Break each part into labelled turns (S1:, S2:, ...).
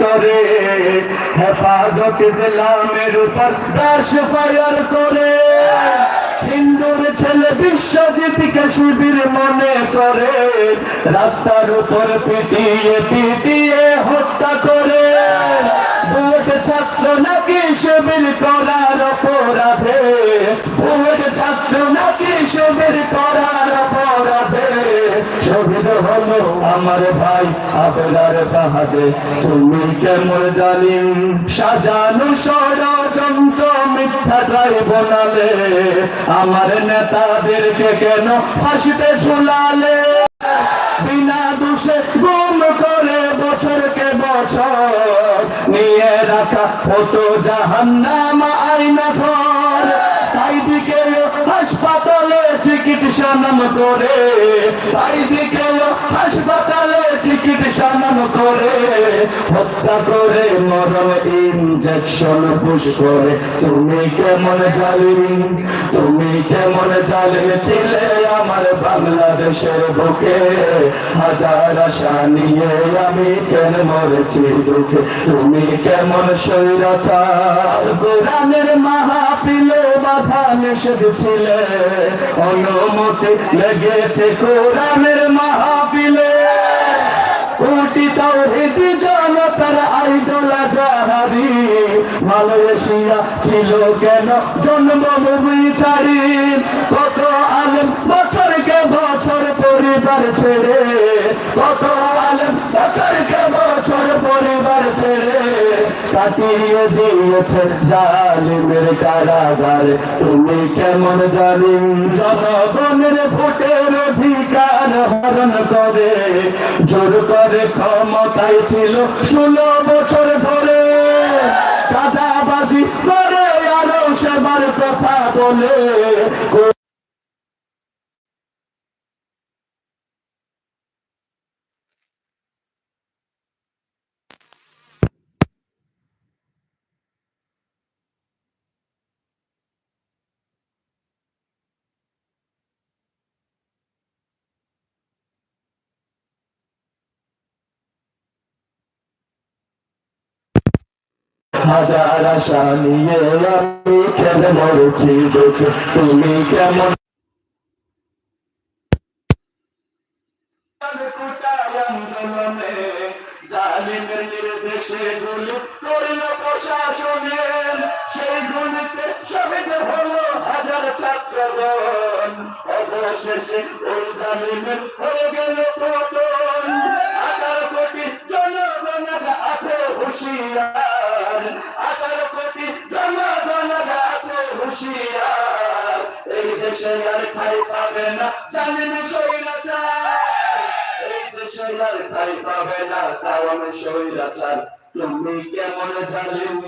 S1: করে। হেফাজত ইসলামের উপর দাস ফায়ার করে। হিন্দুর ছেলে বিশ্বজিৎকে শিবির মনে করে। রাস্তার উপর পিটিয়ে পিটিয়ে হত্যা করে। ছাত্র নাকি শিবির করার অপরাধে ভোট ছাত্র নাকি শিবির করার অপরাধে? শহীদ হলো আমার ভাই আবরার বাহাদে তুমি কেমন জালিম সাজানো ষড়যন্ত্র মিথ্যাটাই বনালে আমার নেতাদেরকে কেন ফাঁসিতে ঝুলালে? বিনা দোষে গুম করে বছরকে বছর। নিয়ে রাখা হতো জাহান্নাম আইনা ঘর চিকিৎসা নাম করে। সাইদিকে হাসপাতালে চিকিৎসা নাম করে। হত্যা করে, মরণ ইনজেকশন পুশ করে। তুমি কেমন জালিম? তুমি কেমন জালিম ছিলে আমার বাংলাদেশের বুকে? হাজার আশা নিয়ে আমি কেন মরেছি দুঃখে? তুমি কেমন স্বৈরাচার? কোরআনের মাহাপিলে বাধা নিষেধ ছিলে। অনুমতি লেগেছে কোরআনের মাহাপিলে কোটি তাওহীদ জনতার আইডল জাহারি মালয়েশিয়া ছিল কেন জন্মভূমি ছাড়ি কত আলেম বছরকে বছর পরিবার ছেড়ে। কত আলেম বছরকে বছর পরিবার ছেড়ে। কাটিয়ে দিয়েছে জালিমের কারাগার। তুমি কেমন জালিম? জনগণের ভোটের অধিকার হরণ করে। জোর করে ক্ষমতায় ছিল ষোলো বছর ধরে। চাঁদাবাজি করে আরও সেবার কথা বলে হাজার আশা নিয়ে আমি খেলে মরেছি দেখে তুমি কেমন? হাজার ছাত্রগণ অবশেষে ওই জালিমের হয়ে গেল পতন। আঠারো কোটি জনগণ আছে হুশিয়ার। আঠারো কোটি জনগণ আজ আছে হুশিয়ার এই দেশে আর খাই পাবে না জালিম স্বৈরাচার এই দেশে আর খাই পাবে না কারণ স্বৈরাচার। তুমি কেমন জালিম?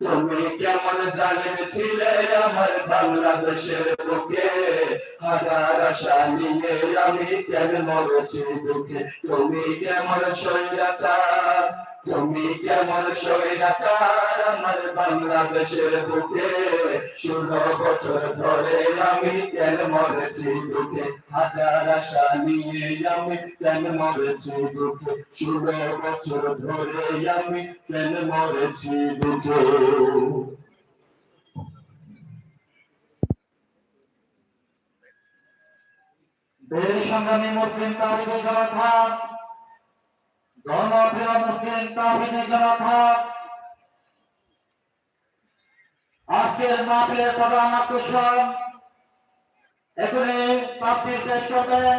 S1: তুমি কেমন জালিম ছিলে আমার বাংলাদেশের বুকে? হাজার আশা নিয়ে আমি কেন মরেছি দুঃখে তুমি কেমন স্বৈরাচার? তুমি কেমন স্বৈরাচার আমার বাংলাদেশের বুকে? ষোলো বছর ধরে আমি কেন মরেছি দুঃখে হাজার আশা নিয়ে আমি কেন মরেছি দুঃখে ষোলো বছর ধরে আমি কেন মরেছি দুঃখে
S2: বীর সংগ্রামী মুসলিম তাহিনী জনতা ধর্মপ্রিয় মুসলিম তাহিনী জনতা, আজকের মাহফিলের প্রধান আকর্ষণ, এখনই তাফসীর পেশ করবেন।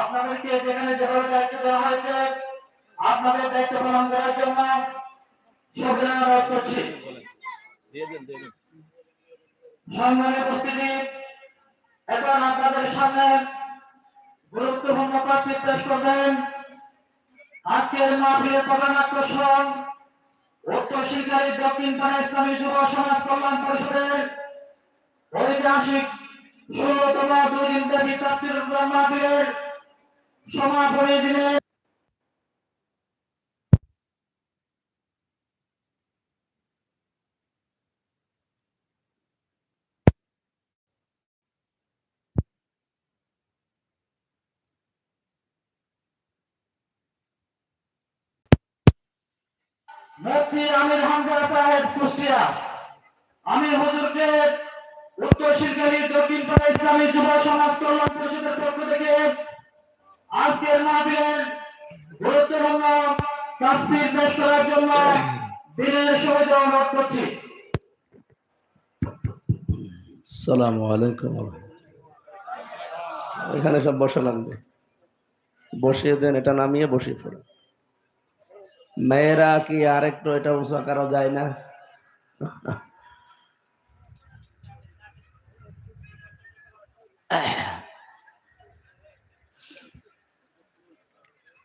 S2: আপনাদেরকে যেখানে যেভাবে দায়িত্ব দেওয়া হয়েছে, আপনাদের দায়িত্ব পালন করার জন্য সকলে অনুরোধ করছি। সংগ্রামী উপস্থিতি, এখন আপনাদের সামনে গুরুত্বপূর্ণ প্রার্থী পেশ করবেন আজকের মাহফিলের প্রধান আকর্ষণ, উত্তর শিলকারী দক্ষিণ পাড়া ইসলামী যুব সমাজ কল্যাণ পরিষদের ঐতিহাসিক ষোলতম দুই দিন ব্যাপী তাফসির মাহফিলের সমাপনী দিনে মুফতি আমির হামজা সাহেব, কুষ্টিয়া। আমি হুজুরকে উত্তর শিলকারী দক্ষিণ পাড়া ইসলামী যুব সমাজ কল্যাণ পরিষদের পক্ষ থেকে আজকের মাহফিলের গুরুত্বপূর্ণ পেশ করার জন্য অনুরোধ করছি।
S3: সালাম আলাইকুম এখানে সব বসা লাগবে। বসিয়ে দেন, এটা নামিয়ে বসিয়ে পড়ে। মেয়েরা কি আরেকটু এটা উঁচা করা যায় না?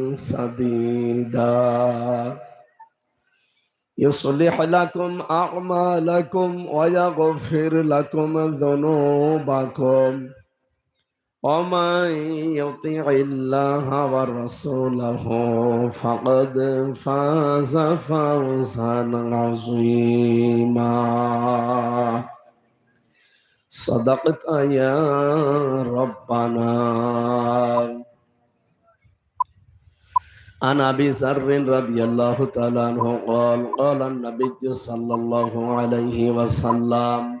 S3: سديدا يصلح لكم أعمالكم ويغفر لكم ذنوبكم. ومن يطيع الله ورسوله فقد فاز فوزا عظيما. صدقت يا ربنا. عن ابي ذر رضي الله تعالى عنه قال قال النبي صلى الله عليه وسلم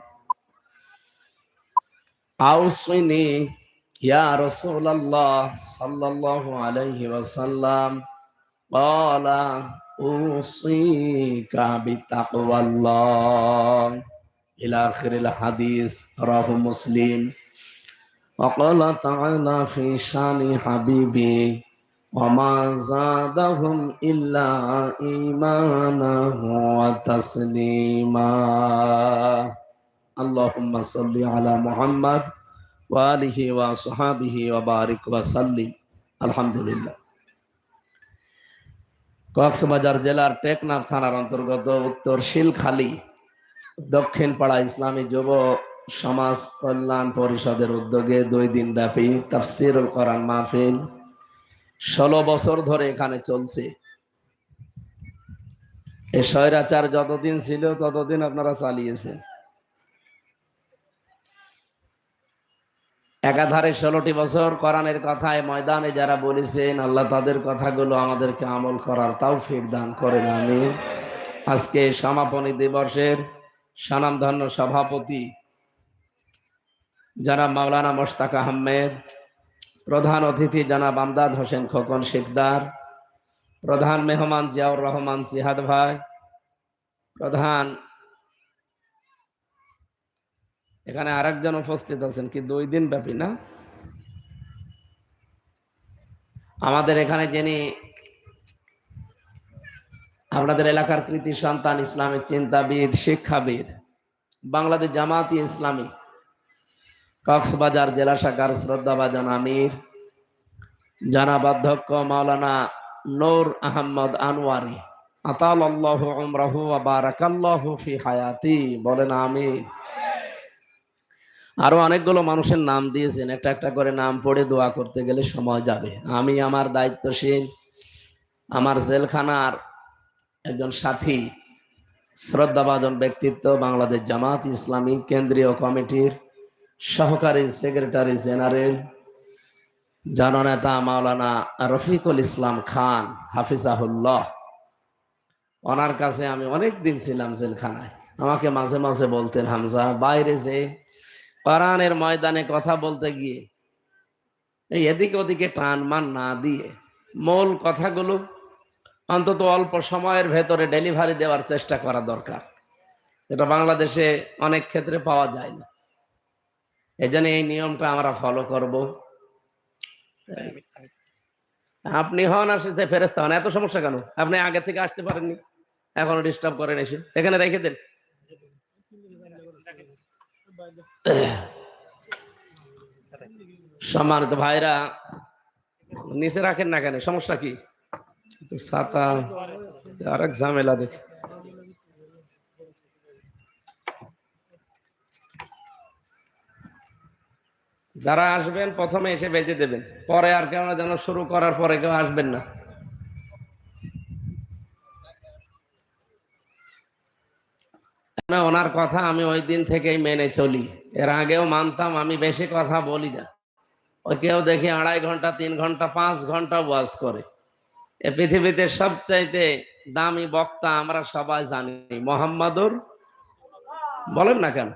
S3: اوصني يا رسول الله صلى الله عليه وسلم قال اوصيك بتقوى الله الى اخر الحديث رواه مسلم وقال تعالى في شان حبيبي وما زادهم إلا إيمانا وتسليما اللهم صل على محمد وآله وصحابه وبارك وسلم الحمد لله কক্সবাজার জেলার টেকনাফ থানার অন্তর্গত উত্তর শিলখালী দক্ষিণ পাড়া ইসলামী যুব সমাজ কল্যাণ পরিষদের উদ্যোগে দুই দিন ব্যাপী তাফসিরুল কোরআন মাহফিল ষোলো বছর ধরে এখানে চলছে। এই স্বৈরাচার যতদিন ছিল ততদিন আপনারা চালিয়েছেন। একাধারে ষোলোটি বছর কোরআনের কথায় ময়দানে যারা বলেছেন, আল্লাহ তাদের কথাগুলো আমাদেরকে আমল করার তাও ফির দান করেন আমি আজকে সমাপনী দিবসের স্বনামধন্য সভাপতি যারা মাওলানা মোশতাক আহমেদ প্রধান অতিথি জনাব আমদাদ হোসেন খোকন শিকদার, প্রধান মেহমান জিয়াউর রহমান জিহাদ ভাই, প্রধান, এখানে আরেকজন উপস্থিত আছেন, কি দুই দিন ব্যাপী না? আমাদের এখানে যিনি আপনাদের এলাকার কৃতি সন্তান, ইসলামিক চিন্তাবিদ, শিক্ষাবিদ, বাংলাদেশ জামাতি ইসলামী কক্সবাজার জেলা শাখার শ্রদ্ধাভাজন আমির, জানাব অধ্যক্ষ মাওলানা নূর আহমদ আনোয়ারি হায়াতি। বলেন আমি আরও অনেকগুলো মানুষের নাম দিয়েছেন। একটা একটা করে নাম পড়ে দোয়া করতে গেলে সময় যাবে। আমি আমার দায়িত্বশীল, আমার জেলখানার একজন সাথী, শ্রদ্ধাভাজন ব্যক্তিত্ব, বাংলাদেশ জামাত ইসলামী কেন্দ্রীয় কমিটির সহকারী সেক্রেটারি জেনারেল, জননেতা মাওলানা রফিকুল ইসলাম খান, হাফিজাহুল্লাহ। ওনার কাছে আমি অনেক দিন ছিলাম জেলখানায়। আমাকে মাঝে মাঝে বলতেন, হামজা, বাইরে যে কোরআনের ময়দানে কথা বলতে গিয়ে এই এদিকে ওদিকে টান মান না দিয়ে মূল কথাগুলো অন্তত অল্প সময়ের ভেতরে ডেলিভারি দেওয়ার চেষ্টা করা দরকার। এটা বাংলাদেশে অনেক ক্ষেত্রে পাওয়া যায় না। এই জন্য এই নিয়মটা আমরা ফলো করব। আপনি হন আর সে ফেরেস্তা হন, এত সমস্যা কেন? আপনি আগে থেকে আসতে পারেননি, এখনও ডিস্টার্ব করেন এসে। এখানে রেখে দেন। সম্মানিত ভাইরা, নিচে রাখেন না কেন? সমস্যা কি? ছাতা আরেক ঝামেলা দেখ। যারা আসবেন, প্রথমে এসে বেঁচে দেবেন। পরে আর কেউ যেন শুরু করার পরে কেউ আসবেন না, ওনার কথা আমি ওই দিন থেকেই মেনে চলি। এর আগেও মানতাম, আমি বেশি কথা বলি না। ওই কেউ দেখি আড়াই ঘণ্টা, তিন ঘণ্টা, পাঁচ ঘণ্টা ওয়াজ করে। এ পৃথিবীতে সবচাইতে দামি বক্তা আমরা সবাই জানি, মোহাম্মদুর। বলেন না কেন?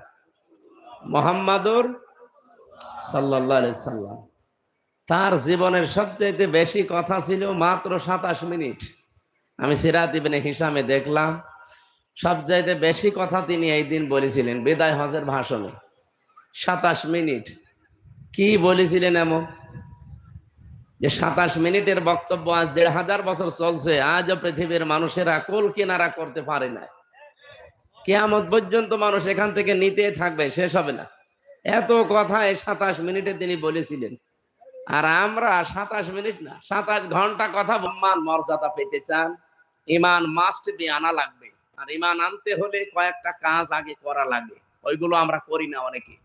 S3: মোহাম্মদুর সাল্লাহ তার জীবনের সবচাইতে বেশি কথা ছিল মাত্র সাতাশ মিনিট। আমি সিরাত ইবনে হিসামে দেখলাম, সবচাইতে বেশি কথা তিনি এই দিন বলেছিলেন, বিদায় হজের ভাষণে। সাতাশ মিনিট। কি বলেছিলেন এমন? যে সাতাশ মিনিটের বক্তব্য আজ দেড় হাজার বছর চলছে, আজও পৃথিবীর মানুষেরা কোল কিনারা করতে পারে না কেয়ামত পর্যন্ত মানুষ এখান থেকে নিতে থাকবে, শেষ হবে না। এত কথা এই সাতাশ মিনিটে তিনি বলেছিলেন। আর আমরা সাতাশ মিনিট না, সাতাশ ঘণ্টা কথা মান মর্যাদা পেতে চান। ইমান মাস্ট বি আনা লাগবে। আর ইমান আনতে হলে কয়েকটা কাজ আগে করা লাগে। ওইগুলো আমরা করি না অনেকে।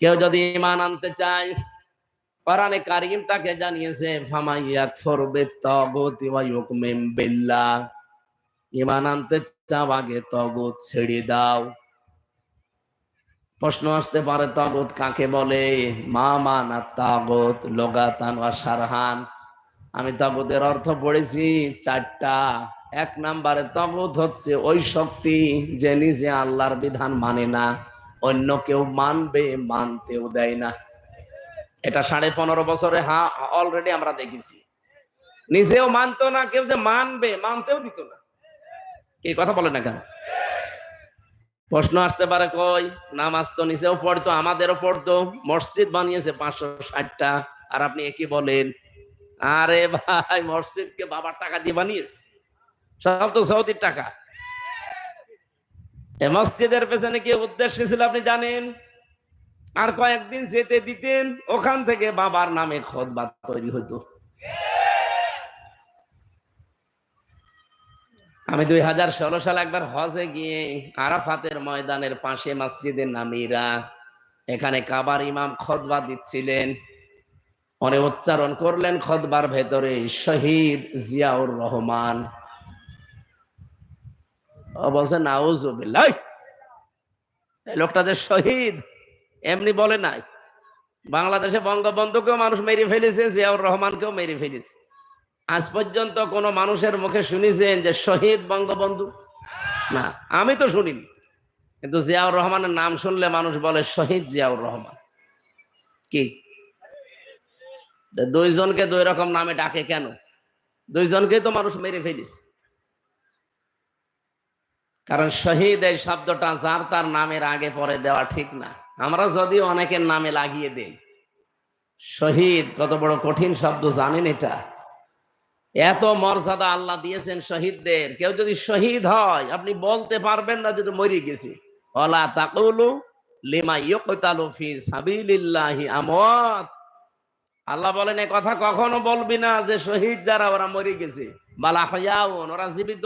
S3: কেউ যদি ইমান আনতে চায়, কোরআনে কারিম তাকে জানিয়েছে ফামাইয়াত ফরবে তগতি ওয়া ইউকমিম বিল্লাহ। ইমান আনতে চাও আগে তগত ছেড়ে দাও। প্রশ্ন আসতে পারে, তগত কাকে বলে? মা মানা তাগত, লোগাতান ওয়া সারহান। আমি তগতের অর্থ পড়েছি চারটা। এক নাম্বারে তগত হচ্ছে ওই শক্তি যে নিজে আল্লাহর বিধান মানে না, অন্য কেউ মানবে, মানতেও দেয় না। এটা সাড়ে পনেরো বছরে, হা অলরেডি আমরা দেখেছি। নিজেও মানতো না, কেউ যে মানবে, মানতেও দিত না। এই কথা বলে না কেন? প্রশ্ন আসতে পারে, কই? নামাজ তো নিচেও পড়তো, আমাদেরও পড়তো, মসজিদ বানিয়েছে পাঁচশো ষাটটা, আর আপনি একই বলেন। আরে ভাই, মসজিদকে বাবার টাকা দিয়ে বানিয়েছে? সব তো সৌদির টাকা। মসজিদের পেছনে কি উদ্দেশ্য ছিল আপনি জানেন? আর কয়েকদিন যেতে দিতেন, ওখান থেকে বাবার নামে খোদবা তৈরি হতো আমি দুই হাজার ষোলো সালে একবার হজে গিয়ে আরাফাতের ময়দানের পাশে মসজিদের নামিরা। এখানে কাবার ইমাম খোদবা দিচ্ছিলেন। অনেক উচ্চারণ করলেন খোদবার ভেতরে, শহীদ জিয়াউর রহমান। বলছে লোকটা যে শহীদ, এমনি বলে নাই। বাংলাদেশে বঙ্গবন্ধুকেও মানুষ মেরে ফেলেছে, জিয়াউর রহমানকেও মেরে ফেলেছে। আজ পর্যন্ত কোনো মানুষের মুখে শুনেছেন যে শহীদ বঙ্গবন্ধু? না, আমি তো শুনিনি। কিন্তু জিয়াউর রহমানের নাম শুনলে মানুষ বলে শহীদ জিয়াউর রহমান। কি? দুইজনকে দুই রকম নামে ডাকে কেন? দুইজনকে তো মানুষ মেরে ফেলিছে। কারণ শহীদ এই শব্দটা যার তার নামের আগে পরে দেওয়া ঠিক না। আমরা যদি অনেকের নামে লাগিয়ে দেই, শহীদ কত বড় কঠিন শব্দ জানেন এটা? এত মর্যাদা আল্লাহ দিয়েছেন শহীদদের। কেউ যদি শহীদ হয়, আপনি বলতে পারবেন না যদি মরে গেছি। ওলা তাকুলু আল্লাহ বলেন এই কথা কখনো বলবি না যে শহীদ যারা, ওরা মরে গেছে। বালা হয়াউন ওরা জীবিত।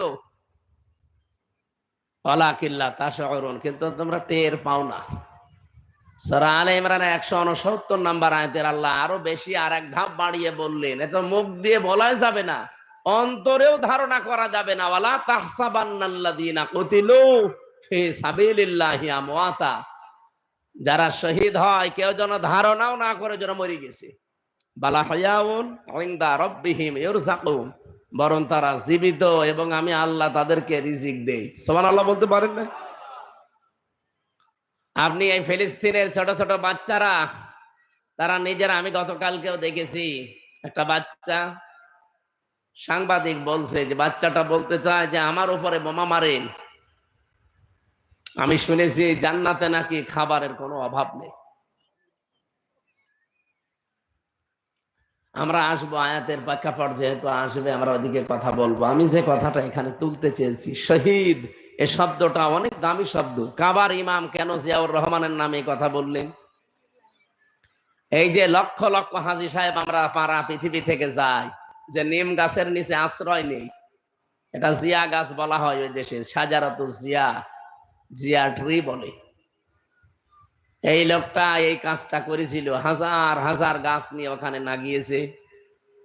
S3: ওলা কিল্লা তাশাউরুন, কিন্তু তোমরা টের পাও না। সারা আলে ইমরান একশো উনসত্তর নাম্বার আয়তের আল্লাহ আরও বেশি আর এক ধাপ বাড়িয়ে বললেন এত মুখ দিয়ে বলাই যাবে না, অন্তরেও ধারণা করা যাবে না, ওয়ালা তাহসাবান্নাল্লাযীনা যারা শহীদ হয় কেউ যেন ধারণাও না করে যেন মরে গেছে। বালা বরং তারা জীবিত এবং আমি আল্লাহ তাদেরকে রিজিক দেই। সুবহানাল্লাহ বলতে পারেন না? আপনি এই ফিলিস্তিনের ছোট ছোট বাচ্চারা, তারা নিজেরা, আমি গতকালকেও দেখেছি, একটা বাচ্চা সাংবাদিক বলছে যে, বাচ্চাটা বলতে চায় যে, আমার উপরে বোমা মারেন আমি শুনেছি, জান্নাতে নাকি খাবারের কোনো অভাব নেই। আমরা আসব আয়াতের প্রেক্ষাপট, যেহেতু আসবে, আমরা ওদিকে কথা বলব। আমি যে কথাটা এখানে তুলতে চেয়েছি, শহীদ এ শব্দটা অনেক দামি শব্দ। কাবার ইমাম কেন জিয়াউর রহমানের নামে কথা বললেন? এই যে লক্ষ লক্ষ হাজি সাহেব আমরা পাড়া পৃথিবী থেকে যাই, যে নিম গাছের নিচে আশ্রয় নেই। এটা জিয়া গাছ বলা হয় ওই দেশে, সাজারত জিয়া জিয়া ট্রি বলে। এই লোকটা এই কাজটা করেছিল, হাজার হাজার গাছ নিয়ে ওখানে না গিয়েছে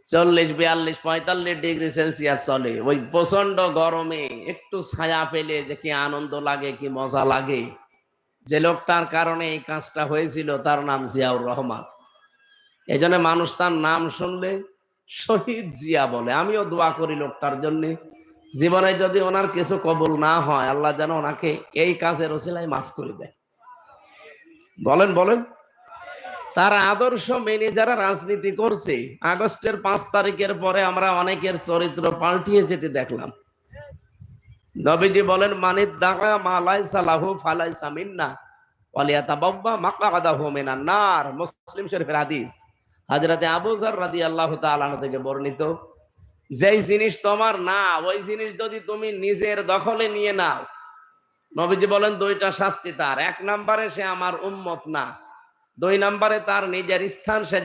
S3: চল্লিশ, বিয়াল্লিশ, পঁয়তাল্লিশ ডিগ্রি সেলসিয়াস চলে। ওই প্রচণ্ড গরমে একটু ছায়া পেলে যে কি আনন্দ লাগে, কি মজা লাগে। যে লোকটার কারণে এই কাজটা হয়েছিল, তার নাম জিয়াউর রহমান। এই জন্য মানুষ তার নাম শুনলে শহীদ জিয়া বলে। আমিও দোয়া করি লোকটার জন্য। জীবনে যদি ওনার কিছু কবুল না হয়, আল্লাহ যেন ওনাকে এই কাজের ওসিলায় মাফ করে দেয়। বলেন বলেন। তার আদর্শ মেনে যারা রাজনীতি করছে, আগস্টের পাঁচ তারিখের পরে আমরা অনেকের চরিত্র পাল্টিয়ে যেতে দেখলাম। নবীজি বলেন, মানিত দাগা মালাই সালাহু ফালাই বাব্বা মিনান নার। মুসলিম শরীফের হাদিস যর রাদিয়াল্লাহু তাআলা আনহু থেকে বর্ণিত, যেই জিনিস তোমার না, ওই জিনিস যদি তুমি নিজের দখলে নিয়ে নাও। নবীজি বলেন, দুইটা শাস্তি তার। এক নম্বরে সে আমার উম্মত না দুই নম্বরে তার নিজের স্থান সে